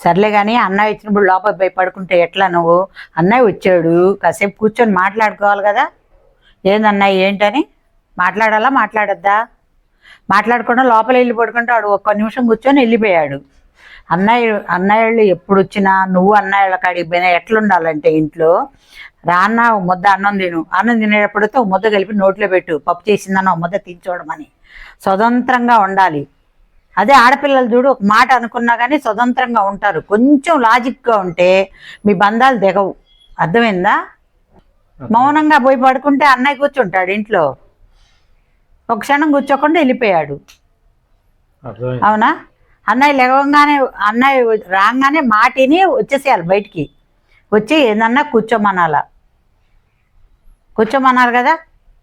సర్లే కానీ అన్నయ్య వచ్చినప్పుడు లోపల పోయి పడుకుంటే ఎట్లా నువ్వు? అన్నయ్య వచ్చాడు. కాసేపు కూర్చొని మాట్లాడుకోవాలి కదా. ఏందన్నయ్య ఏంటని? మాట్లాడాలా మాట్లాడొద్దా? మాట్లాడకుండా లోపల వెళ్ళి పడుకుంటే వాడు ఒక్క నిమిషం కూర్చొని వెళ్ళిపోయాడు. అన్నయ్య అన్నయ్యళ్ళు ఎప్పుడు వచ్చినా నువ్వు అన్నయ్యల కాడికి పోయినా ఎట్లుండాలంటే ఇంట్లో? రాన్న ముద్ద అన్నం తిను. అన్నం తినేటప్పుడుతో ఒక ముద్ద కలిపి నోట్లో పెట్టు. పప్పు చేసిందని ఒక ముద్ద తినచూడమని. స్వతంత్రంగా ఉండాలి. అదే ఆడపిల్లలు చూడు ఒక మాట అనుకున్నా కానీ స్వతంత్రంగా ఉంటారు. కొంచెం లాజిక్గా ఉంటే మీ బంధాలు దిగవు. అర్థమైందా? మౌనంగా పోయి పడుకుంటే అన్నయ్య కూర్చుంటాడు ఇంట్లో. ఒక క్షణం కూర్చోకుండా వెళ్ళిపోయాడు. అవునా? అన్నయ్య లేవగానే అన్నయ్య రాగానే మాటిని వచ్చేసేయాలి బయటికి. వచ్చి ఏందన్నా కూర్చోమనాలా. కూర్చోమన్నారు కదా?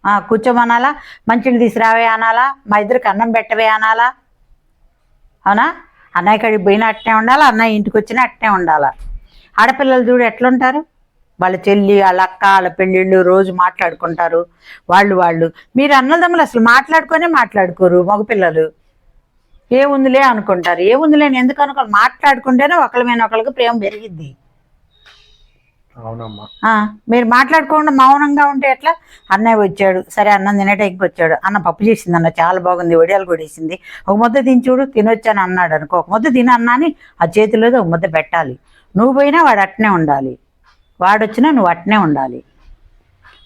ఆ, కూర్చోమనాలా. మంచిని తీసుకురావే అనాలా. మా ఇద్దరికి అన్నం పెట్టవే అనాలా. అవునా? అన్నయ్య కాడికి పోయినా అట్నే ఉండాలా? అన్నయ్య ఇంటికి వచ్చినా అట్నే ఉండాలి? ఆడపిల్లలు చూడు ఎట్లుంటారు? వాళ్ళ చెల్లి వాళ్ళ అక్క వాళ్ళ పెళ్ళిళ్ళు రోజు మాట్లాడుకుంటారు. వాళ్ళు వాళ్ళు. మీరు అన్నదమ్ములు అసలు మాట్లాడుకొనే మాట్లాడుకోరు మగపిల్లలు. ఏముందిలే అనుకుంటారు. ఏముందిలే ఎందుకు అనుకో మాట్లాడుకుంటేనే ఒకళ్ళ మీద ఒకళ్ళకి ప్రేమ పెరిగిద్ది. మీరు మాట్లాడుకోకుండా మౌనంగా ఉంటే ఎట్లా? అన్నయ్య వచ్చాడు. సరే అన్నం తినేటానికి వచ్చాడు. అన్న పప్పు చేసింది అన్న చాలా బాగుంది వడియాలు కొడేసింది ఒక ముద్ద తిని చూడు తినొచ్చాను అన్నాడు అనుకో. ఒక ముద్ద తిన అన్నాని ఆ చేతిలో ఒక ముద్ద పెట్టాలి. నువ్వు పోయినా వాడు అట్నే ఉండాలి. వాడు వచ్చినా నువ్వు అట్నే ఉండాలి.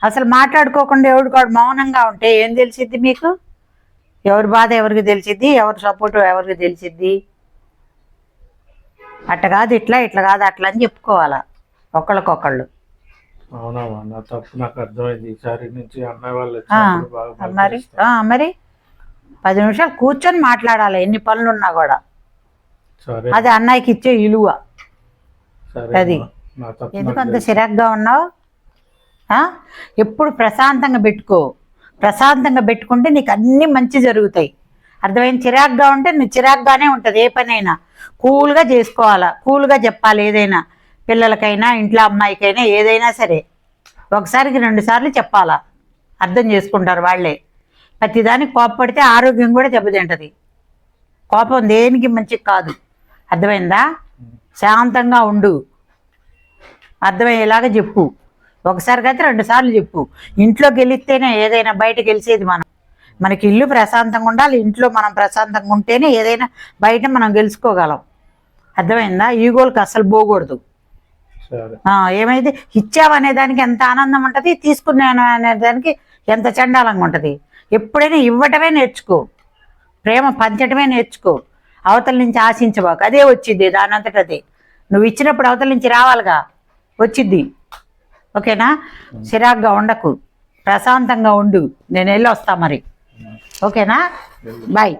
అసలు మాట్లాడుకోకుండా ఎవడు కాడు మౌనంగా ఉంటే ఏం తెలిసిద్ది మీకు? ఎవరి బాధ ఎవరికి తెలిసిద్ది? ఎవరి సపోర్ట్ ఎవరికి తెలిసిద్ది? అట్ట కాదు ఇట్లా ఇట్లా కాదు అట్లా అని చెప్పుకోవాలా? ఒకళ్ళకొకళ్ళు. అవునమ్మా నా తప్పు నాకు అర్థమైంది. ఈసారి నుంచి అన్నయ్య వాళ్ళు ఆ, వచ్చినప్పుడు బాగా మరి? పలకరిస్తా. ఆ, మరి? పది నిమిషాలు కూర్చొని మాట్లాడాలి. ఎన్ని పనులు ఉన్నా కూడా. సరే. అది అన్నయ్యకి ఇచ్చే సరే అది. అమ్మా. నా తప్పు ఎందుకు నాకు అంత తెలుసు. చిరాగ్గా ఉన్నావు? ఆ? ఎప్పుడు ప్రశాంతంగా పెట్టుకో. ప్రశాంతంగా పెట్టుకుంటే నీకు అన్నీ మంచి జరుగుతాయి. అర్థమైంది? చిరాగ్గా ఉంటే నువ్వు చిరాగ్గానే ఉంటుంది. ఏ పనైనా. కూల్గా చేసుకోవాలా? కూల్గా చెప్పాలి ఏదైనా. పిల్లలకైనా ఇంట్లో అమ్మాయికైనా ఏదైనా సరే ఒకసారికి రెండుసార్లు చెప్పాలా? అర్థం చేసుకుంటారు వాళ్ళే. ప్రతిదానికి కోపపడితే ఆరోగ్యం కూడా దెబ్బతింటది. కోపం దేనికి మంచి కాదు. అర్థమైందా? శాంతంగా ఉండు. అర్థమయ్యేలాగా చెప్పు. ఒకసారి అయితే రెండు సార్లు చెప్పు. ఇంట్లోకి గెలిస్తేనే ఏదైనా బయటకు గెలిచేది మనం. మనకి ఇల్లు ప్రశాంతంగా ఉండాలి. ఇంట్లో మనం ప్రశాంతంగా ఉంటేనే ఏదైనా బయట మనం గెలుచుకోగలం. అర్థమైందా? ఈగోలకు అసలు పోకూడదు. ఏమైంది? ఇచ్చావనే దానికి ఎంత ఆనందం ఉంటుంది? తీసుకున్నాను అనే దానికి ఎంత చండాలంగా ఉంటుంది? ఎప్పుడైనా ఇవ్వటమే నేర్చుకో. ప్రేమ పంచటమే నేర్చుకో. అవతల నుంచి ఆశించబాకు. అదే వచ్చింది దాని అంతట అదే. నువ్వు ఇచ్చినప్పుడు అవతల నుంచి రావాలిగా. వచ్చిద్ది. ఓకేనా? చిరాగ్గా ఉండకు. ప్రశాంతంగా ఉండు. నేను వెళ్ళి వస్తా మరి ఓకేనా? బాయ్.